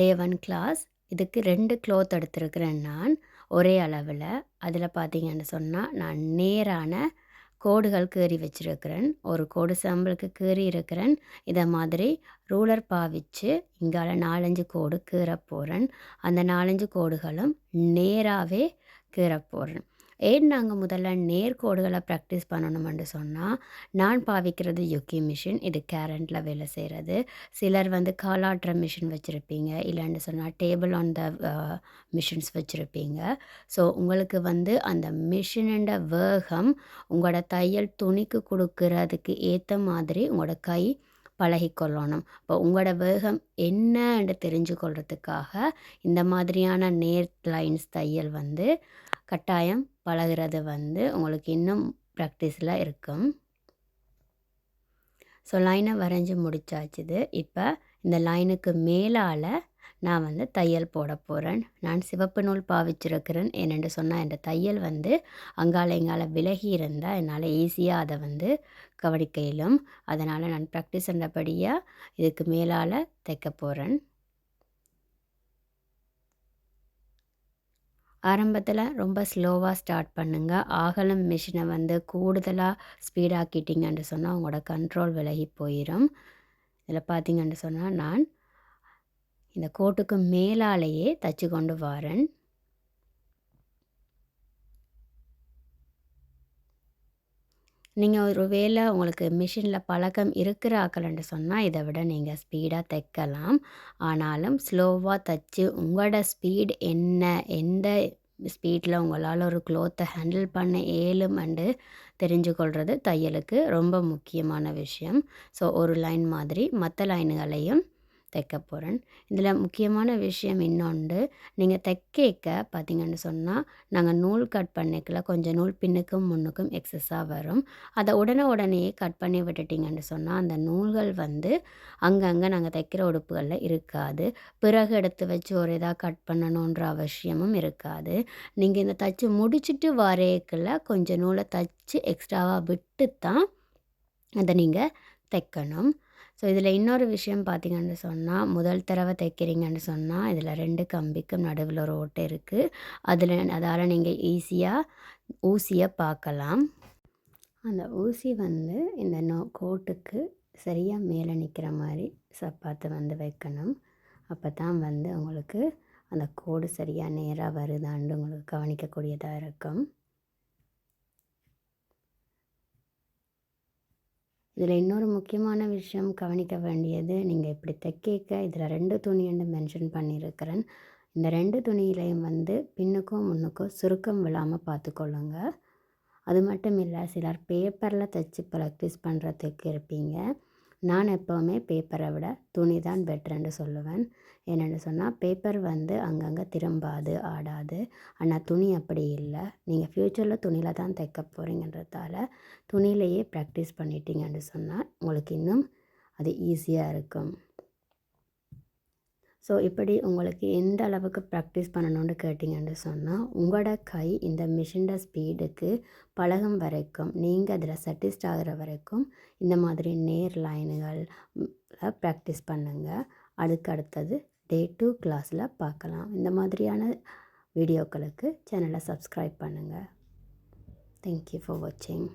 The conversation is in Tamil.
டே ஒன் கிளாஸ் இதுக்கு ரெண்டு க்ளோத் எடுத்திருக்கிறேன் நான் ஒரே அளவில். அதில் பார்த்தீங்கன்னு சொன்னால் நான் நேரான கோடுகள் கீறி வச்சுருக்கிறேன். ஒரு கோடு சாம்பிளுக்கு கீறி இருக்கிறேன். இதை மாதிரி ரூலர் பாவிச்சு இங்கால நாலஞ்சு கோடு கீற போகிறேன் அந்த நாலஞ்சு கோடுகளும் நேராகவே கீற போகிறேன் ஏன் நாங்கள் முதல்ல நேர்கோடுகளை ப்ராக்டிஸ் பண்ணணும்னு சொன்னால் நான் பாவிக்கிறது யுக்கி மிஷின் இது கேரண்டில் வேலை செய்கிறது சிலர் வந்து காலாட்டுற மிஷின் வச்சுருப்பீங்க இல்லைன்னு சொன்னால் டேபிள் ஆன் த மிஷின்ஸ் வச்சுருப்பீங்க. ஸோ உங்களுக்கு வந்து அந்த மிஷினோட வேகம் உங்களோட தையல் துணிக்கு கொடுக்கறதுக்கு ஏற்ற மாதிரி உங்களோட கை பழகிக்கொள்ளணும். இப்போ உங்களோட வேகம் என்னன்னு தெரிஞ்சு கொள்றதுக்காக இந்த மாதிரியான நேர் லைன்ஸ் தையல் வந்து கட்டாயம் பழகுறது வந்து உங்களுக்கு இன்னும் ப்ராக்டிஸில் இருக்கும். ஸோ லைனை வரைஞ்சி முடிச்சாச்சுது இப்போ இந்த லைனுக்கு மேலால் நான் வந்து தையல் போட போகிறேன் நான் சிவப்பு நூல் பாவிச்சிருக்கிறேன் என்னென்று சொன்னால் இந்த தையல் வந்து அங்கால எங்கால விலகி இருந்தால் என்னால் ஈஸியாக அதை வந்து கவனிக்க இயலும். அதனால் நான் ப்ராக்டிஸ் பண்ணபடியாக இதுக்கு மேலால் தைக்க போகிறேன் ஆரம்பத்தில் ரொம்ப ஸ்லோவாக ஸ்டார்ட் பண்ணுங்கள் ஆகலம் மிஷினை வந்து கூடுதலாக ஸ்பீடாக்கிட்டிங்கன்னு சொன்னால் உங்களோட கண்ட்ரோல் விலகி போயிடும் இதில் பார்த்தீங்கன்னு சொன்னால் நான் இந்த கோட்டுக்கு மேலாலேயே தச்சு கொண்டு வரேன். நீங்கள் ஒரு வேளை உங்களுக்கு மிஷினில் பழக்கம் இருக்கிற ஆக்கலன்னு சொன்னால் இதை விட நீங்கள் ஸ்பீடாக தைக்கலாம். ஆனாலும் ஸ்லோவாக தைச்சு உங்களோட ஸ்பீட் என்ன எந்த ஸ்பீடில் உங்களால் ஒரு க்ளோத்தை ஹேண்டில் பண்ண ஏழுமண்டு தெரிஞ்சு கொள்வது தையலுக்கு ரொம்ப முக்கியமான விஷயம். ஸோ ஒரு லைன் மாதிரி மற்ற லைன்களையும் தைக்க போகிறேன் இதில் முக்கியமான விஷயம் இன்னொன்று நீங்கள் தைக்க பார்த்தீங்கன்னு சொன்னால் நாங்கள் நூல் கட் பண்ணிக்கல. கொஞ்சம் நூல் பின்னுக்கும் முன்னுக்கும் எக்ஸஸாக வரும். அதை உடனே உடனே கட் பண்ணி விட்டுட்டிங்கன்னு சொன்னால் அந்த நூல்கள் வந்து அங்கங்கே நாங்கள் தைக்கிற உடுப்புகளில் இருக்காது. பிறகு எடுத்து வச்சு ஒரு இதாக கட் பண்ணணுன்ற அவசியமும் இருக்காது. நீங்கள் இந்த தைச்சி முடிச்சுட்டு வரையக்கில் கொஞ்சம் நூலை தைச்சி எக்ஸ்ட்ராவாக விட்டு தான் அதை நீங்கள் தைக்கணும். ஸோ இதில் இன்னொரு விஷயம் பார்த்தீங்கன்னு சொன்னால் முதல் தடவை தைக்கிறீங்கன்னு சொன்னால் இதில் ரெண்டு கம்பிக்கும் நடுவில் ஒரு ஓட்டை இருக்குது அதில் அதால் நீங்கள் ஈஸியாக ஊசியை பார்க்கலாம் அந்த ஊசி வந்து இந்த நோ கோட்டுக்கு சரியாக மேலே நிற்கிற மாதிரி சப்பாத்தை வந்து வைக்கணும். அப்போ தான் வந்து உங்களுக்கு அந்த கோடு சரியாக நேராக வருதான்னு உங்களுக்கு கவனிக்கக்கூடியதாக இருக்கும். இதில் இன்னொரு முக்கியமான விஷயம் கவனிக்க வேண்டியது நீங்கள் இப்படி தைக்க இதில் ரெண்டு துணின்னு மென்ஷன் பண்ணியிருக்கிறேன். இந்த ரெண்டு துணியிலையும் வந்து பின்னுக்கும் முன்னுக்கும் சுருக்கம் விழாமல் பார்த்துக்கொள்ளுங்க. அது மட்டும் இல்லை சிலர் பேப்பரில் தைச்சி ப்ராக்டிஸ் பண்ணுறதுக்கு இருப்பீங்க. நான் எப்போவுமே பேப்பரை விட துணி தான் பெட்டர்ன்னு சொல்லுவேன். என்னென்னு சொன்னால் பேப்பர் வந்து அங்கங்கே திரும்பாது ஆடாது. ஆனால் துணி அப்படி இல்லை. நீங்கள் ஃப்யூச்சரில் துணியில் தான் தைக்க போகிறீங்கன்றதால துணியிலையே ப்ராக்டிஸ் பண்ணிட்டீங்கன்னு சொன்னால் உங்களுக்கு இன்னும் அது ஈஸியாக இருக்கும். ஸோ இப்படி உங்களுக்கு எந்த அளவுக்கு ப்ராக்டிஸ் பண்ணணும்னு கேட்டிங்கன்னு சொன்னால் உங்களோட கை இந்த மிஷின்ட ஸ்பீடுக்கு பழகும் வரைக்கும் நீங்கள் அதில் சட்டிஸ்ட் ஆகிற வரைக்கும் இந்த மாதிரி நேர் லைன்கள் ப்ராக்டிஸ் பண்ணுங்கள் அதுக்கு அடுத்தது டே டூ கிளாஸில் பார்க்கலாம். இந்த மாதிரியான வீடியோக்களுக்கு சேனலை சப்ஸ்கிரைப் பண்ணுங்கள் தேங்க்யூ ஃபார் வாட்சிங்